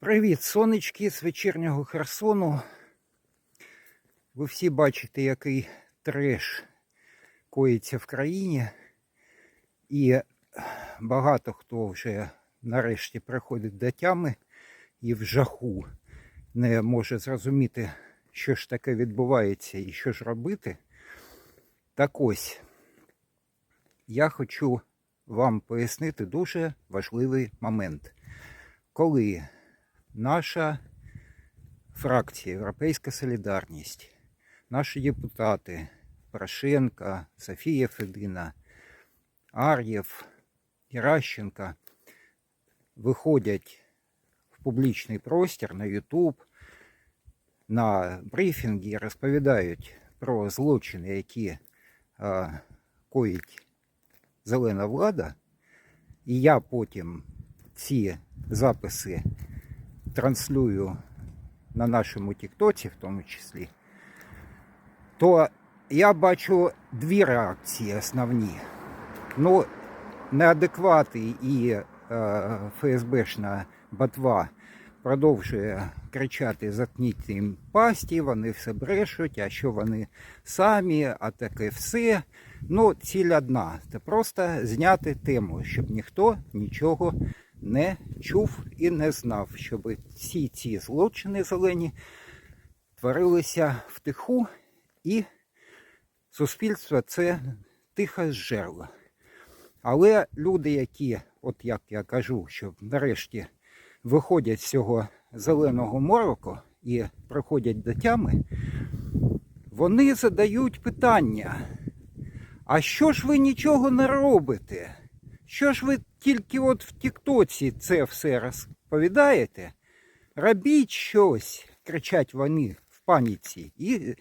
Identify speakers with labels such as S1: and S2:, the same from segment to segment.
S1: Привіт, сонечки з вечірнього Херсону. Ви всі бачите, який треш коїться в країні. І багато хто вже нарешті приходить до тями і в жаху не може зрозуміти, що ж таке відбувається і що ж робити. Так ось, я хочу вам пояснити дуже важливий момент. Коли наша фракція Європейська Солідарність, наші депутати Порошенко, Софія Федина, Ар'єв, Геращенко виходять в публічний простір на YouTube, на брифінги, розповідають про злочини, які е, коїть зелена влада, і я потім ці записи транслюю на нашому Тіктоці, в тому числі, то я бачу дві реакції основні. Ну, неадеквати і е, ФСБшна ботва продовжує кричати заткніть їм пасті, вони все брешуть, а що вони самі, а таке все. Ну, ціль одна. Це просто зняти тему, щоб ніхто нічого не чув і не знав, щоб всі ці злочини зелені творилися втиху, і суспільство це тихо зжерло. Але люди, які, от як я кажу, що нарешті виходять з цього зеленого мороку і приходять до тями, вони задають питання. А що ж ви нічого не робите? Що ж ви тільки от в Тіктоці це все розповідаєте? Робіть щось, кричать вони в паніці. І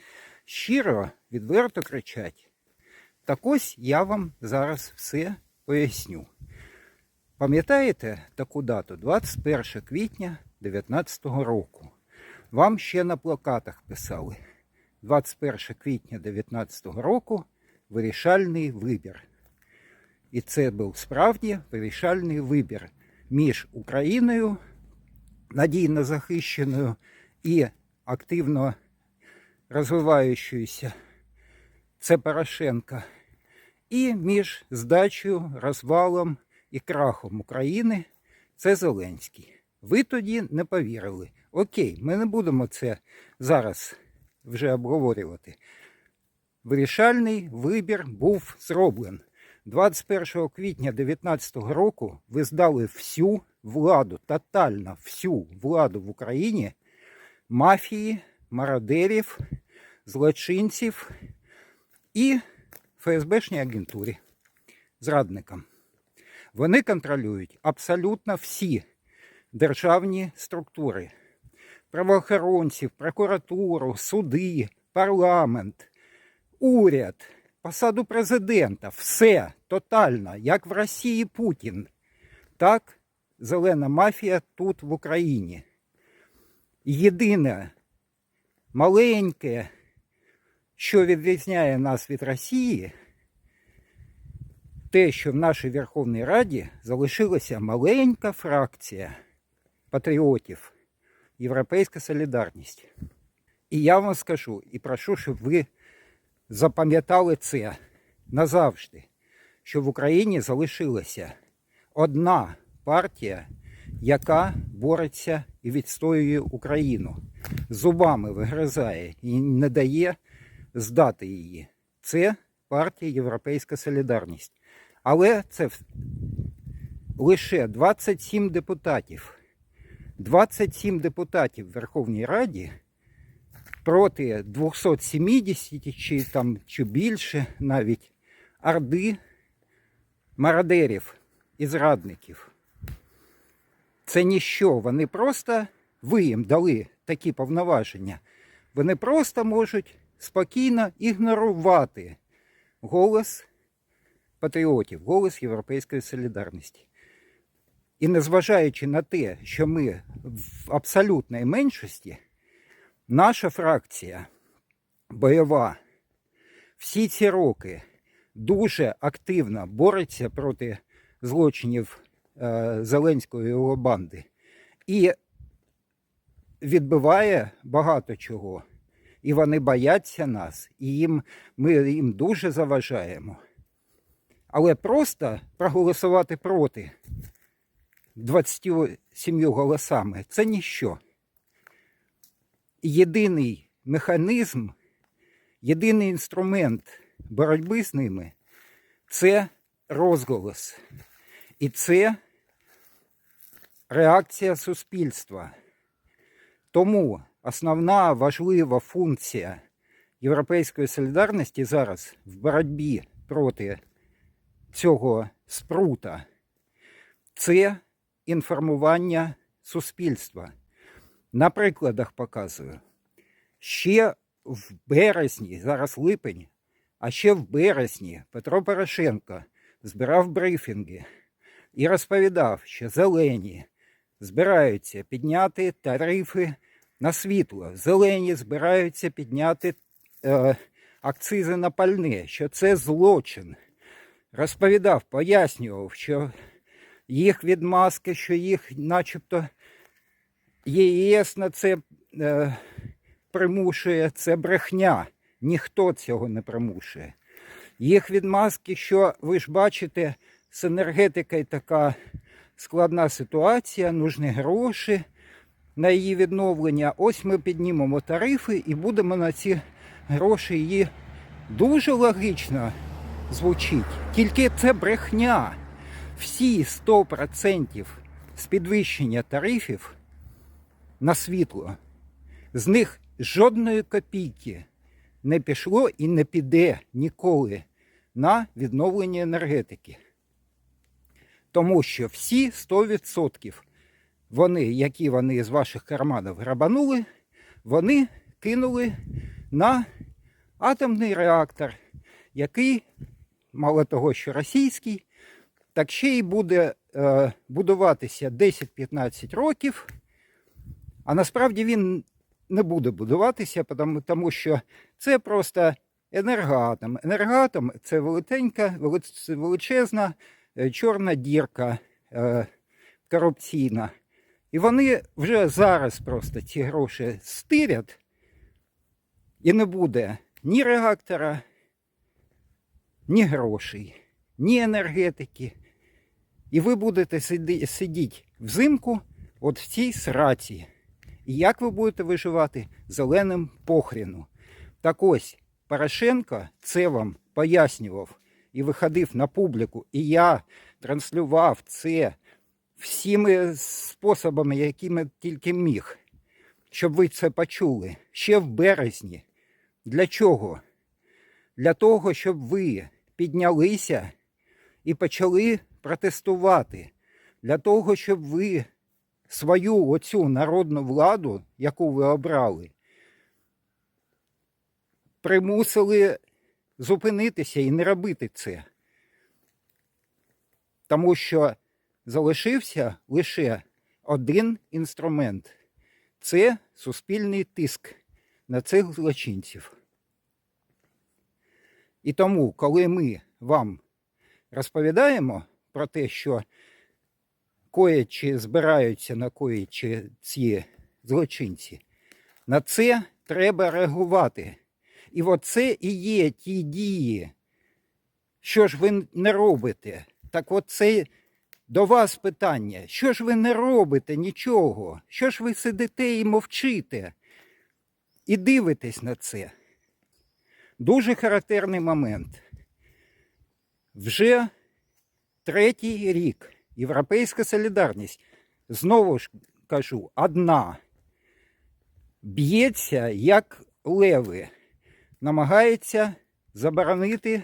S1: щиро, відверто кричать. Так ось я вам зараз все поясню. Пам'ятаєте таку дату? 21 квітня 2019 року. Вам ще на плакатах писали. 21 квітня 2019 року вирішальний вибір. І це був справді вирішальний вибір між Україною, надійно захищеною і активно розвиваючоюся, це Порошенка, і між здачею, розвалом і крахом України це Зеленський. Ви тоді не повірили. Окей, ми не будемо це зараз вже обговорювати. Вирішальний вибір був зроблений. 21 квітня 2019 року ви здали всю владу, тотально всю владу в Україні мафії, мародерів, злочинців і ФСБшній агентурі, зрадникам. Вони контролюють абсолютно всі державні структури: правоохоронців, прокуратуру, суди, парламент, уряд посаду президента, все тотально, як в Росії Путін, так зелена мафія тут в Україні. Єдине маленьке, що відрізняє нас від Росії, те, що в нашій Верховній Раді залишилася маленька фракція патріотів, Європейська солідарність. І я вам скажу і прошу, щоб ви запам'ятали це назавжди, що в Україні залишилася одна партія, яка бореться і відстоює Україну, зубами вигризає і не дає здати її. Це партія Європейська Солідарність. Але це лише 27 депутатів. 27 депутатів в Верховній Раді проти 270 чи там чи більше навіть орди мародерів і зрадників. Це ніщо. Вони просто ви їм дали такі повноваження. Вони просто можуть спокійно ігнорувати голос патріотів, голос Європейської солідарності. І незважаючи на те, що ми в абсолютній меншості. Наша фракція бойова всі ці роки дуже активно бореться проти злочинів е, Зеленської і його банди. І відбиває багато чого. І вони бояться нас, і їм, ми їм дуже заважаємо. Але просто проголосувати проти 27 голосами це ніщо. Єдиний механізм, єдиний інструмент боротьби з ними це розголос. І це реакція суспільства. Тому основна важлива функція Європейської солідарності зараз в боротьбі проти цього спрута це інформування суспільства. На прикладах показую. Ще в березні, зараз липень, а ще в березні Петро Порошенко збирав брифінги і розповідав, що зелені збираються підняти тарифи на світло, зелені збираються підняти е, акцизи на пальне, що це злочин. Розповідав, пояснював, що їх відмазки, що їх начебто ЄС на це е, примушує, це брехня. Ніхто цього не примушує. Їх відмазки, що ви ж бачите, з енергетикою така складна ситуація, нужні гроші на її відновлення. Ось ми піднімемо тарифи і будемо на ці гроші її дуже логічно звучить. Тільки це брехня. Всі 100% з підвищення тарифів на світло, з них жодної копійки не пішло і не піде ніколи на відновлення енергетики. Тому що всі 100% вони, які вони з ваших карманів грабанули, вони кинули на атомний реактор, який, мало того, що російський, так ще й буде е, будуватися 10-15 років. А насправді він не буде будуватися, тому, що це просто енергоатом. Енергоатом це велетенька, величезна е, чорна дірка е, корупційна. І вони вже зараз просто ці гроші стирять, і не буде ні реактора, ні грошей, ні енергетики. І ви будете сидіти взимку от в цій сраці. І як ви будете виживати зеленим похріну? Так ось Порошенко це вам пояснював і виходив на публіку. І я транслював це всіми способами, якими тільки міг, щоб ви це почули ще в березні. Для чого? Для того, щоб ви піднялися і почали протестувати. Для того, щоб ви свою оцю народну владу, яку ви обрали, примусили зупинитися і не робити це. Тому що залишився лише один інструмент це суспільний тиск на цих злочинців. І тому, коли ми вам розповідаємо про те, що коячи збираються накоїчи ці злочинці, на це треба реагувати. І оце і є ті дії, що ж ви не робите. Так от це до вас питання. Що ж ви не робите нічого? Що ж ви сидите і мовчите? І дивитесь на це. Дуже характерний момент. Вже третій рік Європейська солідарність, знову ж кажу, одна б'ється як леви, намагається заборонити,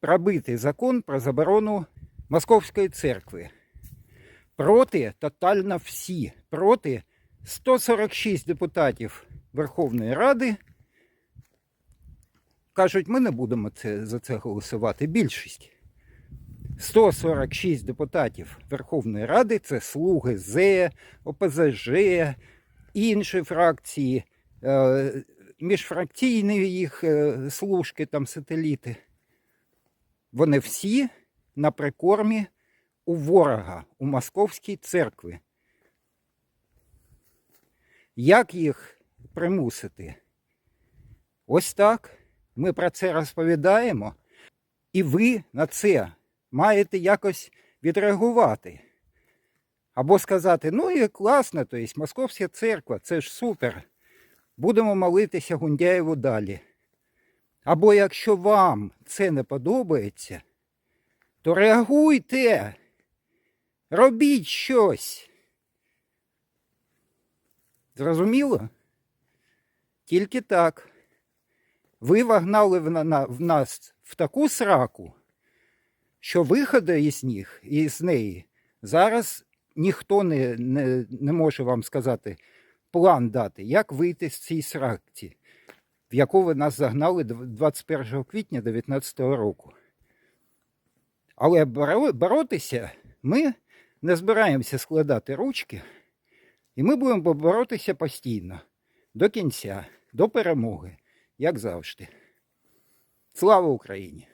S1: пробити закон про заборону Московської церкви. Проти тотально всі, проти 146 депутатів Верховної Ради. Кажуть, ми не будемо це, за це голосувати. Більшість. 146 депутатів Верховної Ради це слуги З, ОПЗЖ, інші фракції, е, міжфракційні їх е, служки, там сателіти. Вони всі на прикормі у ворога, у Московській церкві. Як їх примусити? Ось так. Ми про це розповідаємо, і ви на це маєте якось відреагувати. Або сказати, ну і класно, то є Московська церква, це ж супер. Будемо молитися Гундяєву далі. Або якщо вам це не подобається, то реагуйте, робіть щось. Зрозуміло? Тільки так. Ви вогнали в, на- на- в нас в таку сраку, що виходу із них із неї зараз ніхто не, не, не може вам сказати план дати, як вийти з цієї сракці, в яку ви нас загнали 21 квітня 2019 року. Але боротися ми не збираємося складати ручки, і ми будемо боротися постійно, до кінця, до перемоги, як завжди. Слава Україні!